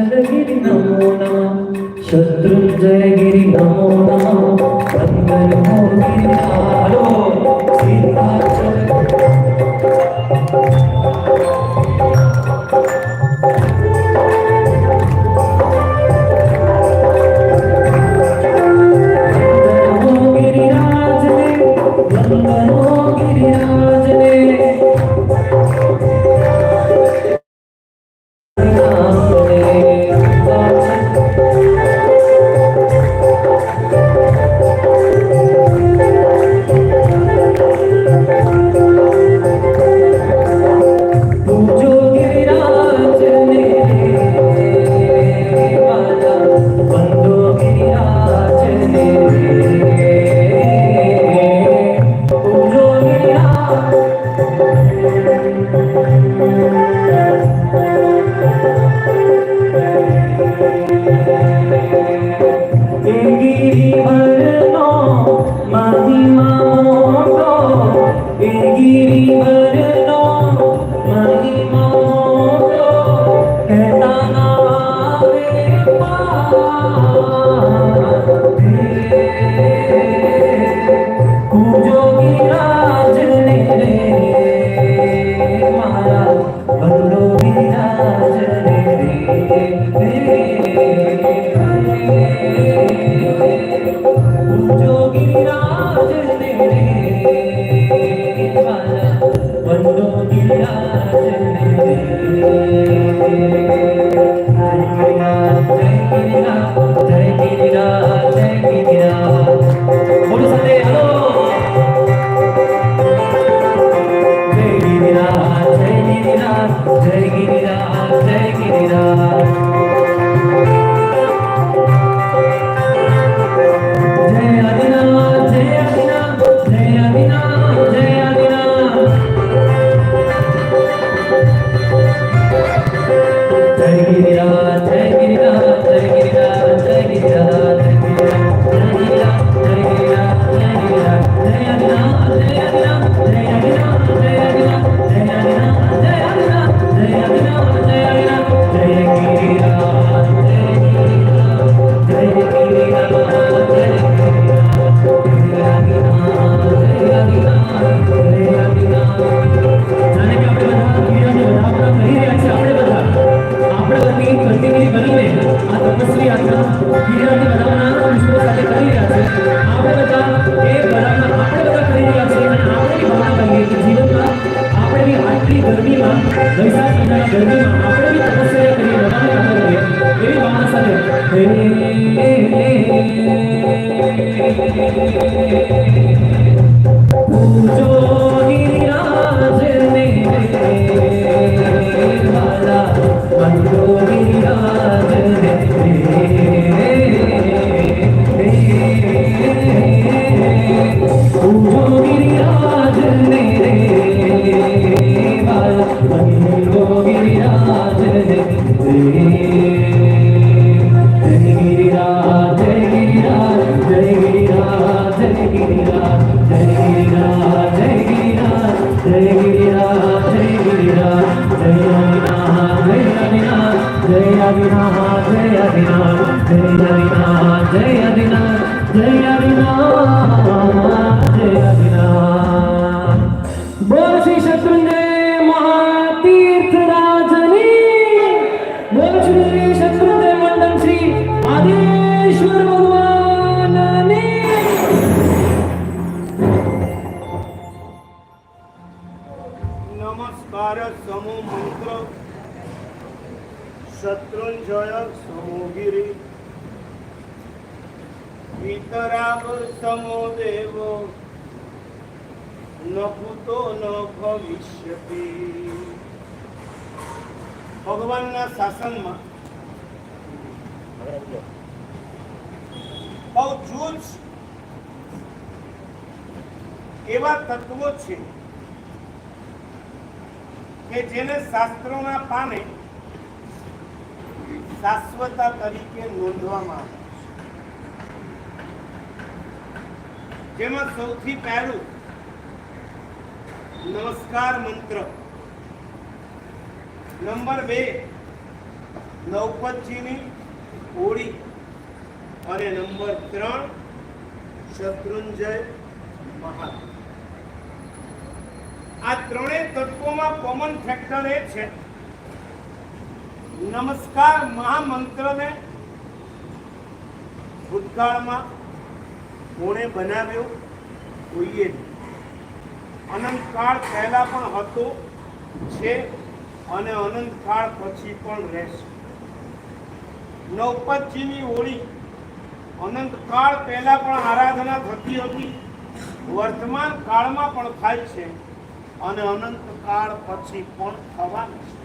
ശരണഗിരി നമോ നമ ശത്രുഞ്ജയഗിരി നമോ നമ ഹലോ സീതാ Giri Bhagno, Mahima Moto, Giri Take it up, take it up. Oh, Jai Adina, Jai Adina, Jai Adina, Jai Adina. Bharat સમૂહ મંત્ર. શત્રુંજય સમોગીરી વિતરાગ સમો દેવ ન ભૂતો ન ભવિષ્યતિ ભગવાનના શાસનમાં બહુ જૂજ એવા તત્વો છે. કે જેને શાસ્ત્રોના પાને શાશ્વતા તરીકે નોંધવામાં આવે જેમાં સૌથી પહેલું નમસ્કાર મંત્ર. નંબર બે નૌપતજીની હોળી. અને નંબર ત્રણ, શત્રુંજય મહાત્મા. આ ત્રણેય તત્વોમાં કોમન ફેક્ટર એ છે. નમસ્કાર મહામંત્રને ભૂતકાળમાં કોણે બનાવ્યો? કોઈએ અનંતકાળ પહેલા પણ હતો, છે અને અનંતકાળ પછી પણ રહેશે. નવપતજીની હોળી અનંતકાળ પહેલા પણ આરાધના થતી હતી. વર્તમાન કાળમાં પણ થાય છે. અને અનંત કાળ પછી પણ થવાની